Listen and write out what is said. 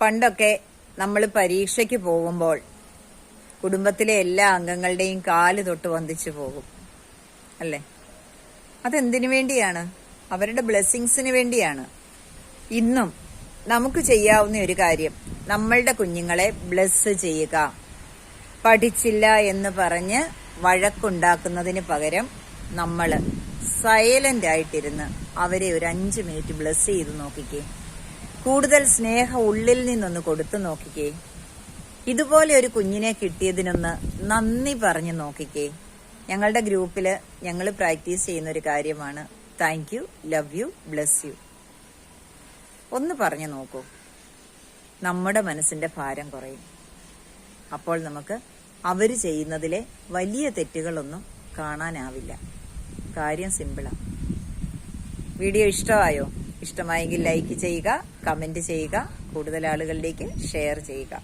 പണ്ടൊക്കെ നമ്മൾ പരീക്ഷയ്ക്ക് പോകുമ്പോൾ കുടുംബത്തിലെ എല്ലാ അംഗങ്ങളുടെയും കാൽ തൊട്ട് വന്ദിച്ചു പോകും. അല്ലേ? അതെന്തിനു വേണ്ടിയാണ്? അവരുടെ ബ്ലെസ്സിങ്സിന് വേണ്ടിയാണ്. ഇന്നും നമുക്ക് ചെയ്യാവുന്ന ഒരു കാര്യം നമ്മളുടെ കുഞ്ഞുങ്ങളെ ബ്ലെസ് ചെയ്യുക. പഠിച്ചില്ല എന്ന് പറഞ്ഞ് വഴക്കുണ്ടാക്കുന്നതിന് പകരം നമ്മൾ സൈലന്റ് ആയിട്ടിരുന്ന് അവരെ ഒരു അഞ്ച് മിനിറ്റ് ബ്ലെസ് ചെയ്ത് നോക്കിക്കേ. കൂടുതൽ സ്നേഹം ഉള്ളിൽ നിന്നൊന്ന് കൊടുത്തു നോക്കിക്കേ. ഇതുപോലെ ഒരു കുഞ്ഞിനെ കിട്ടിയതിനൊന്ന് നന്ദി പറഞ്ഞു നോക്കിക്കേ. ഞങ്ങളുടെ ഗ്രൂപ്പിൽ ഞങ്ങൾ പ്രാക്ടീസ് ചെയ്യുന്ന ഒരു കാര്യമാണ്. Thank you love you bless you ഒന്ന് പറഞ്ഞു നോക്കൂ. നമ്മുടെ മനസ്സിന്റെ ഭാരം കുറയും. അപ്പോൾ നമുക്ക് അവർ ചെയ്യുന്നതിലെ വലിയ തെറ്റുകളൊന്നും കാണാനാവില്ല. കാര്യം സിമ്പിളാണ് വീഡിയോ ഇഷ്ടമായോ? ഇഷ്ടമായെങ്കിൽ ലൈക്ക് ചെയ്യുക കമന്റ് ചെയ്യുക കൂടുതൽ ആളുകളിലേക്ക് ഷെയർ ചെയ്യുക.